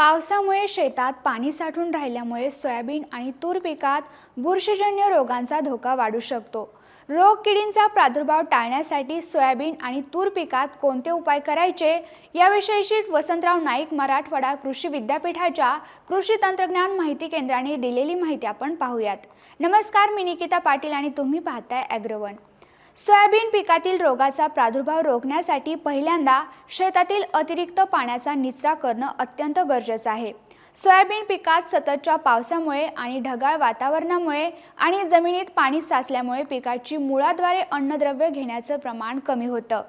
पावसामुळे शेतात पाणी साठून राहिल्यामुळे सोयाबीन आणि तूर पिकात बुरशीजन्य रोगांचा धोका वाढू शकतो. रोग किडींचा प्रादुर्भाव टाळण्यासाठी सोयाबीन आणि तूर पिकात कोणते उपाय करायचे? याविषयीशी वसंतराव नाईक मराठवाडा कृषी विद्यापीठाच्या कृषी तंत्रज्ञान माहिती केंद्राने दिलेली माहिती आपण पाहूयात. नमस्कार मी निकिता पाटील आणि तुम्ही पाहताय ॲग्रोवन सोयाबीन पिकातील रोगाचा प्रादुर्भाव रोखण्यासाठी पहिल्यांदा शेतातील अतिरिक्त पाण्याचा निचरा करणं अत्यंत गरजेचं आहे. सोयाबीन पिकात सततच्या पावसामुळे आणि ढगाळ वातावरणामुळे आणि जमिनीत पाणी साचल्यामुळे पिकाची मुळाद्वारे अन्नद्रव्य घेण्याचं प्रमाण कमी होतं.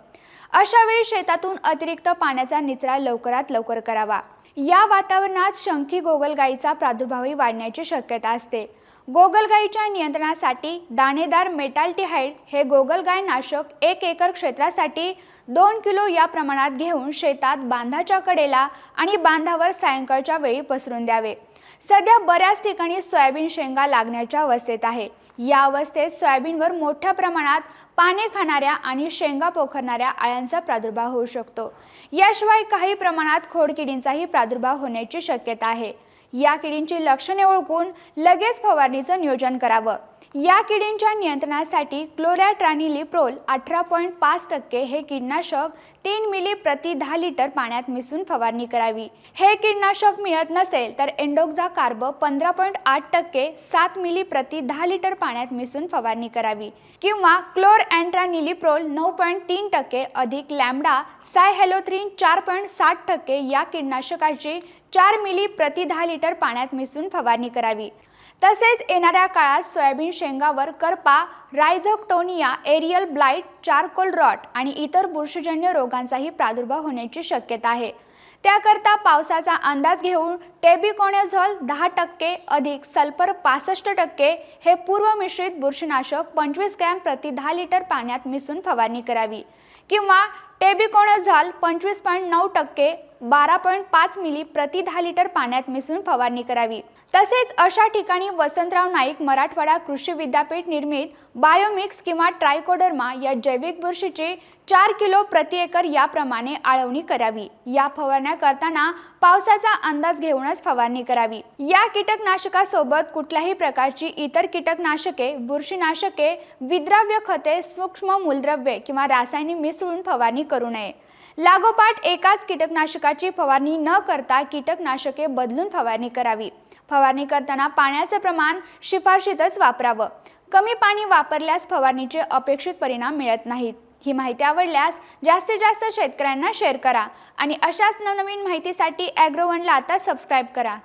अशावेळी शेतातून अतिरिक्त पाण्याचा निचरा लवकरात लवकर करावा. या वातावरणात शंखी गोगलगाईचा प्रादुर्भावही वाढण्याची शक्यता असते. गोगलगाईच्या नियंत्रणासाठी दाणेदार मेटाल्टिहाइड हे गोगलगाय नाशक एक एकर क्षेत्रासाठी दोन किलो या प्रमाणात घेऊन शेतात बांधाच्या कडेला आणि बांधावर सायंकाळच्या वेळी पसरून द्यावे. सध्या बऱ्याच ठिकाणी सोयाबीन शेंगा लागण्याच्या अवस्थेत आहे. या अवस्थेत सोयाबीनवर मोठ्या प्रमाणात पाने खाणाऱ्या आणि शेंगा पोखरणाऱ्या आळ्यांचा प्रादुर्भाव होऊ शकतो. याशिवाय काही प्रमाणात खोडकिडींचाही प्रादुर्भाव होण्याची शक्यता आहे. या किडींची लक्षणे ओळखून लगेच फवारणीचं नियोजन करावं. या किडींच्या नियंत्रणासाठी क्लोरॅट्रानिलिप्रोल अठरा पॉईंट पाच टक्के हे कीटनाशक तीन मिली प्रति दहा लिटर पाण्यात मिसळून फवारणी करावी. हे कीटनाशक मिळत नसेल तर एंडोक्झा कार्ब पंधरा पॉईंट आठ टक्के सात मिली प्रति दहा लिटर पाण्यात मिसळून फवारणी करावी. किंवा क्लोर अँट्रानिलिप्रोल नऊ पॉईंट तीन टक्के अधिक लॅम्बडा सायहॅलोथ्रीन चार पॉईंट साठ टक्के या कीटनाशकाची चार मिली प्रति दहा लिटर पाण्यात मिसळून फवारणी करावी. तसेच येणाऱ्या काळात सोयाबीन शेंगावर करपा rhizoctonia aerial blight charcoal rot आणि इतर बुरशीजन्य रोगांचाही प्रादुर्भाव होण्याची शक्यता आहे. त्याकरता पावसाचा अंदाज घेऊन टेबिकोनेझॉल दहा टक्के अधिक सल्फर पासष्ट टक्के हे पूर्वमिश्रित बुरशीनाशक पंचवीस ग्रॅम प्रति दहा लिटर पाण्यात मिसळून फवारणी करावी किंवा टेबिकोनेझॉल पंचवीस पॉईंट नऊ टक्के बारा पॉईंट पाच मिली प्रति दहा लिटर पाण्यात मिसळून फवारणी करावी. तसेच अशा ठिकाणी वसंतराव नाईक मराठवाडा कृषी विद्यापीठ निर्मित बायोमिक्स किंवा ट्रायकोडर्मा या जैविक बुरशीची चार किलो प्रति एकर याप्रमाणे आळवणी करावी. या फवारण्या करताना पावसाचा अंदाज घेऊनच फवारणी करावी. या कीटकनाशकासोबत कुठल्याही प्रकारची इतर कीटकनाशके बुरशीनाशके विद्राव्य खते सूक्ष्म मूलद्रव्ये किंवा रासायनिक मिसळून फवारणी करू नये. लागोपाठ एकाच कीटकनाशकाची फवारणी न करता कीटकनाशके बदलून फवारणी करावी. फवारणी करताना पाण्याचे प्रमाण शिफारशीतच वापरावं. कमी पाणी वापरल्यास फवारणीचे अपेक्षित परिणाम मिळत नाहीत. ही माहिती आवडल्यास जास्तीत जास्त शेतकऱ्यांना शेअर करा आणि अशाच नवनवीन माहितीसाठी ॲग्रोवनला आता सबस्क्राईब करा.